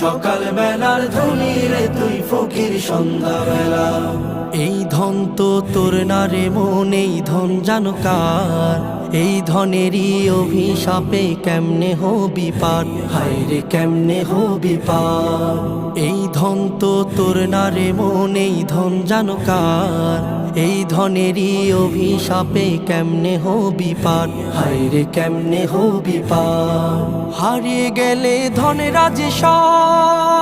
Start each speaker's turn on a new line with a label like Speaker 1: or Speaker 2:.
Speaker 1: সকাল বেলার ধনী রে তুই ফকির সন্ধ্যা বেলা এই ধন তো তোর না রে মন, এই ধন জানো কার? এই ধনেরই অভিশাপে কেমনে হবি পার? হায় রে কেমনে হবি পার? এই ধন তো তোর না রে মন, এই ধন জানো কার? এই ধনেরই অভিশাপে কেমনে হবি পার? হায় রে কেমনে হবি পার? হারিয়ে গেলে ধনে রাজে সব